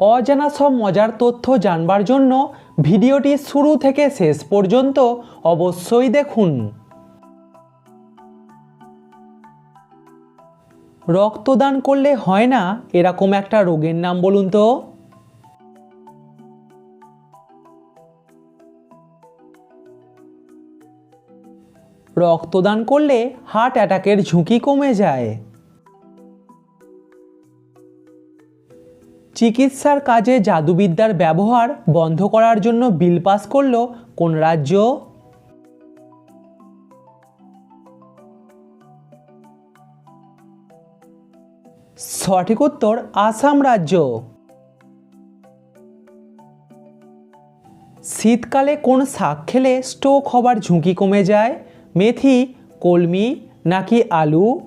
অজানা সব মজার তথ্য জানবার জন্য ভিডিওটি শুরু থেকে শেষ পর্যন্ত অবশ্যই দেখুন। রক্তদান করলে হয় না এরকম একটা রোগের নাম বলুন তো? রক্তদান করলে হার্ট অ্যাটাকের ঝুঁকি কমে যায়। চিকিৎসার কাজে জাদুবিদ্যার ব্যবহার বন্ধ করার জন্য বিল পাস করল কোন রাজ্য? সঠিক উত্তর, আসাম রাজ্য। শীতকালে কোন শাক খেলে স্ট্রোক হবার ঝুঁকি কমে যায়? মেথি, কলমি নাকি আলু?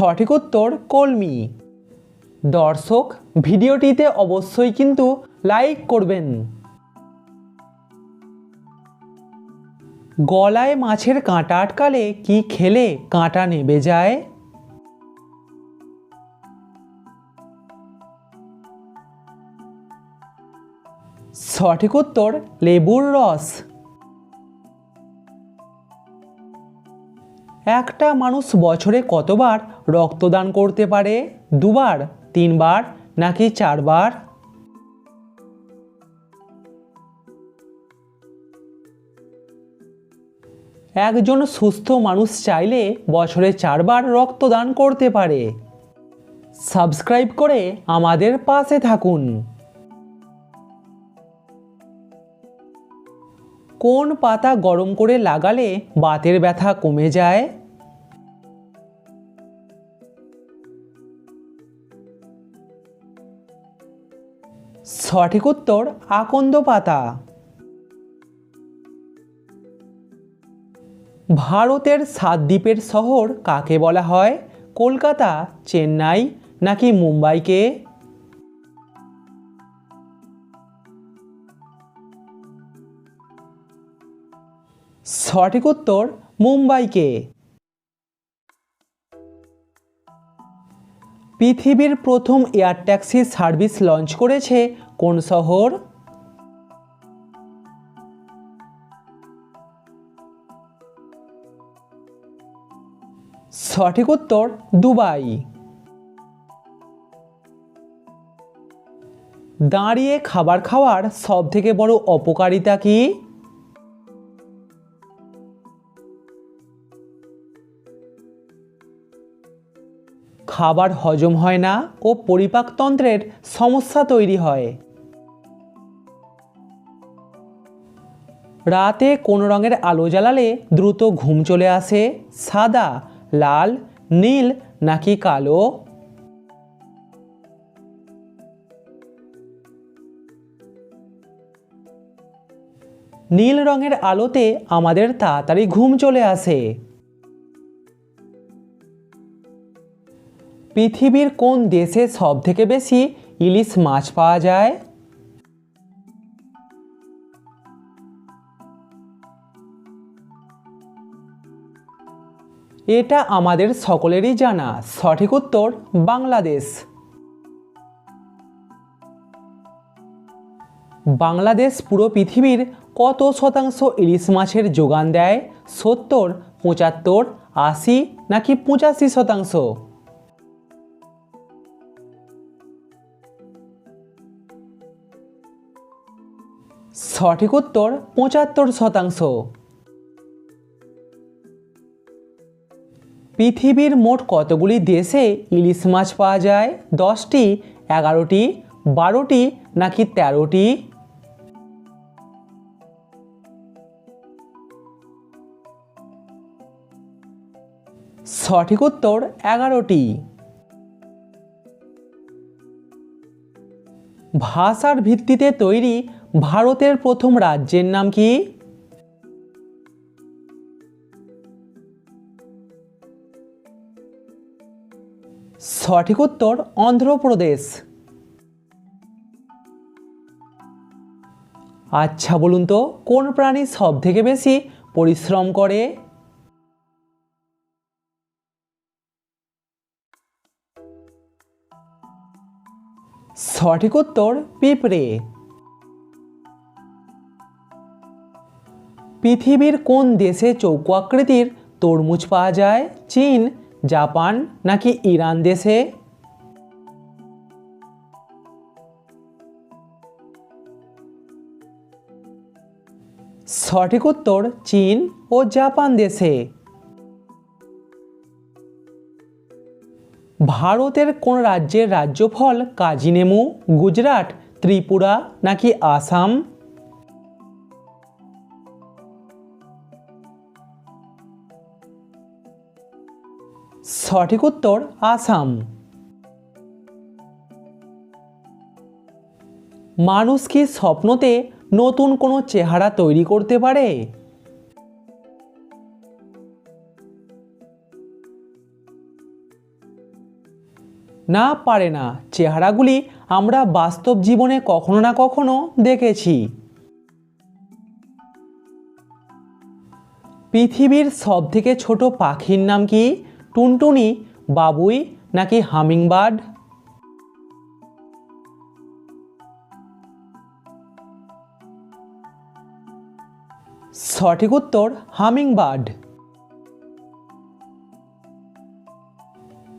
সঠিক উত্তর কলমি। দর্শক, ভিডিওটিতে অবশ্যই কিন্তু লাইক করবেন। গলায় মাছের কাঁটা আটকালে কি খেলে কাঁটা নেবে যায়? সঠিক উত্তর লেবুর রস। একটা মানুষ বছরে কতবার রক্তদান করতে পারে? দুবার, তিনবার, নাকি চারবার? একজন সুস্থ মানুষ চাইলে বছরে চারবার রক্তদান করতে পারে। সাবস্ক্রাইব করে আমাদের পাশে থাকুন। কোন পাতা গরম করে লাগালে বাতের ব্যথা কমে যায়? সঠিক উত্তর, আকন্দ পাতা। ভারতের সাত দ্বীপের শহর কাকে বলা হয়? কলকাতা, চেন্নাই নাকি মুম্বাইকে? সঠিক উত্তর মুম্বাইকে। পৃথিবীর প্রথম এয়ার ট্যাক্সি সার্ভিস লঞ্চ করেছে কোন শহর? সঠিক উত্তর দুবাই। দাঁড়িয়ে খাবার খাওয়ার সব থেকে বড় অপকারিতা কি? খাবার হজম হয় না ও পরিপাকতন্ত্রের সমস্যা তৈরি হয়। রাতে কোন রঙের আলো জ্বালালে দ্রুত ঘুম চলে আসে, সাদা, লাল, নীল নাকি কালো? নীল রঙের আলোতে আমাদের তাড়াতাড়ি ঘুম চলে আসে। পৃথিবীর কোন দেশে সব থেকে বেশি ইলিশ মাছ পাওয়া যায়? এটা আমাদের সকলেরই জানা। সঠিক উত্তর, বাংলাদেশ। বাংলাদেশ পুরো পৃথিবীর কত শতাংশ ইলিশ মাছের যোগান দেয়? সত্তর, পঁচাত্তর, আশি নাকি পঁচাশি শতাংশ? সঠিক উত্তর পঁচাত্তর শতাংশ। পৃথিবীর মোট কতগুলি দেশে ইলিশ মাছ পাওয়া যায়? দশটি, এগারোটি, বারোটি, নাকি তেরোটি? সঠিক উত্তর এগারোটি। ভাষার ভিত্তিতে তৈরি ভারতের প্রথম রাজ্যের নাম কি? সঠিক উত্তর, অন্ধ্রপ্রদেশ। আচ্ছা বলুন তো, কোন প্রাণী সব থেকে বেশি পরিশ্রম করে? সঠিক উত্তর, পিঁপড়ে। পৃথিবীর কোন দেশে চৌকো আকৃতির তরমুজ পাওয়া যায়? চীন, জাপান নাকি ইরান দেশে? সঠিক উত্তর চীন ও জাপান দেশে। ভারতের কোন রাজ্যের রাজ্যফল কাজি নেমু, গুজরাট, ত্রিপুরা নাকি আসাম? সঠিক উত্তর আসাম। মানুষ কি স্বপ্নতে নতুন কোনো চেহারা তৈরি করতে পারে? না পারে না। চেহারাগুলি আমরা বাস্তব জীবনে কখনো না কখনো দেখেছি। পৃথিবীর সবথেকে ছোট পাখির নাম কি? টুনটুনি, বাবুই নাকি হামিংবার্ড? সঠিক উত্তর, হামিংবার্ড।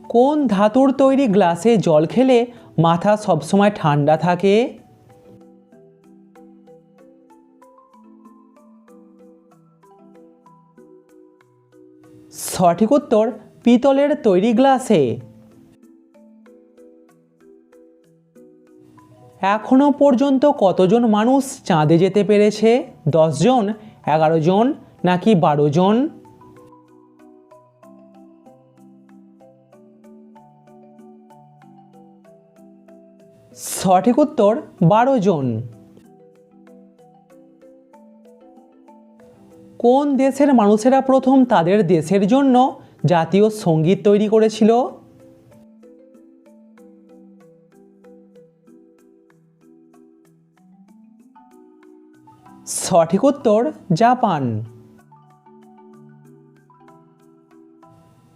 কোন ধাতুর তৈরি গ্লাসে জল খেলে মাথা সবসময় ঠান্ডা থাকে? সঠিক উত্তর পিতলের তৈরি গ্লাসে। এখনও পর্যন্ত কতজন মানুষ চাঁদে যেতে পেরেছে? জন, এগারো জন, নাকি বারো জন? সঠিক উত্তর, বারো জন। কোন দেশের মানুষেরা প্রথম তাদের দেশের জন্য জাতীয় সংগীত তৈরি করেছিল। সঠিক উত্তর, জাপান।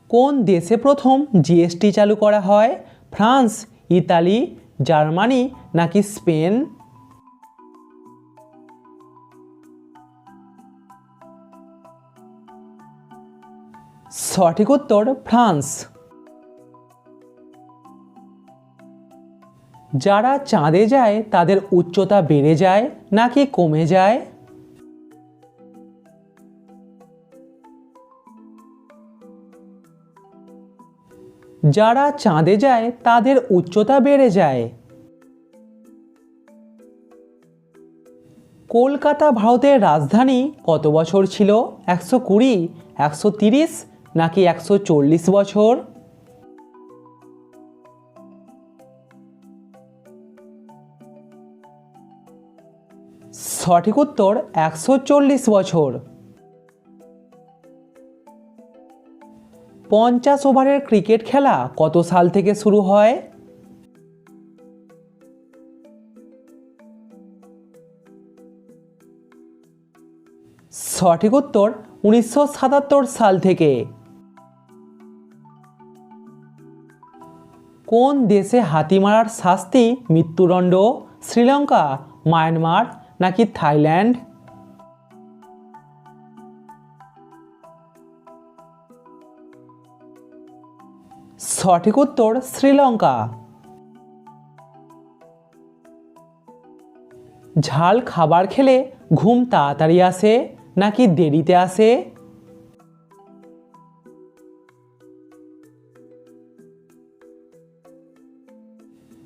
কোন দেশে প্রথম জিএসটি চালু করা হয়? ফ্রান্স, ইতালি, জার্মানি নাকি স্পেন? সঠিক উত্তর, ফ্রান্স। যারা চাঁদে যায়, তাদের উচ্চতা বেড়ে যায় নাকি কমে যায়? যারা চাঁদে যায়, তাদের উচ্চতা বেড়ে যায়। কলকাতা ভারতের রাজধানী কত বছর ছিল? একশো কুড়ি, একশো তিরিশ নাকি একশো চল্লিশ বছর? সঠিক উত্তর, একশো চল্লিশ বছর। পঞ্চাশ ওভারের ক্রিকেট খেলা কত সাল থেকে শুরু হয়? সঠিক উত্তর, উনিশশো সাতাত্তর সাল থেকে। কোন দেশে হাতি মারার শাস্তি, মৃত্যুদণ্ড, শ্রীলঙ্কা, মায়ানমার, নাকি থাইল্যান্ড? সঠিক উত্তর, শ্রীলঙ্কা। ঝাল খাবার খেলে ঘুম তাড়াতাড়ি আসে, নাকি দেরিতে আসে?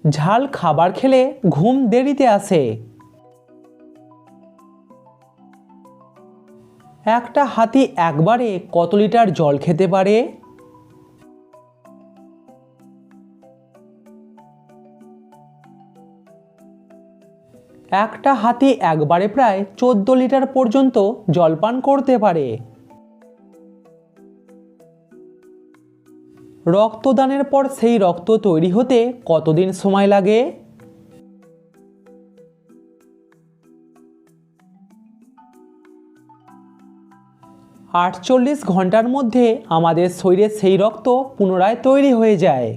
ঝাল খাবার খেলে ঘুম দেরিতে আসে। একটা হাতি একবারে কত লিটার জল খেতে পারে? একটা হাতি একবারে প্রায় চোদ্দ লিটার পর্যন্ত জলপান করতে পারে। রক্তদানের পর সেই রক্ত তৈরি হতে কতদিন সময় লাগে? আটচল্লিশ ঘণ্টার মধ্যে আমাদের শরীরে সেই রক্ত পুনরায় তৈরি হয়ে যায়।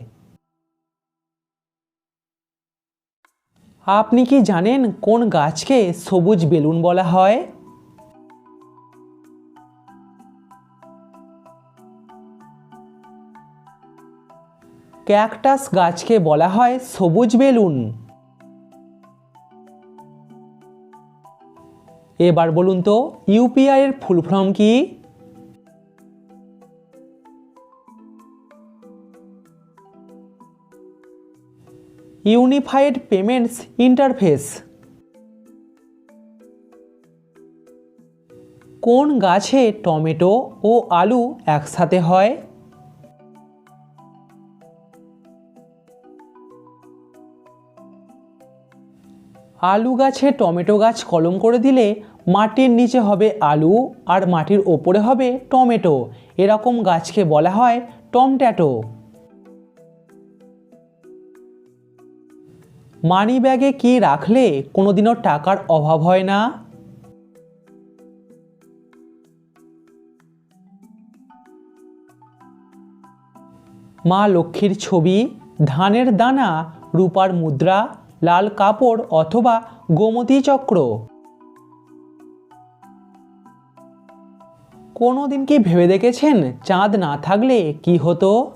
আপনি কি জানেন কোন গাছকে সবুজ বেলুন বলা হয়? ক্যাকটাস গাছকে বলা হয় সবুজ বেলুন। এবার বলুন তো, ইউপিআই এর ফুল ফর্ম কি? Unified payments interface. কোন গাছে টমেটো ও আলু একসাথে হয়? আলু গাছে টমেটো গাছ কলম করে দিলে মাটির নিচে হবে আলু আর মাটির ওপরে হবে টমেটো। এরকম গাছকে বলা হয় টমট্যাটো মানি ব্যাগে কি রাখলে কোনোদিনও টাকার অভাব হয় না? মা লক্ষ্মীর ছবি, ধানের দানা, রূপার মুদ্রা লাল কাপড় অথবা গোমতী চক্র। কোনো দিন কি ভেবে দেখেছেন চাঁদ না থাকলে কি হতো?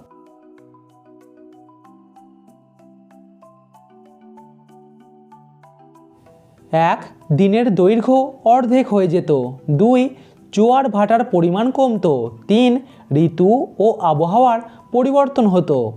এক, দিনের দৈর্ঘ্য অর্ধেক হয়ে যেত। দুই, জোয়ার ভাটার পরিমাণ কমতো। তিন, ঋতু ও আবহাওয়ার পরিবর্তন হতো।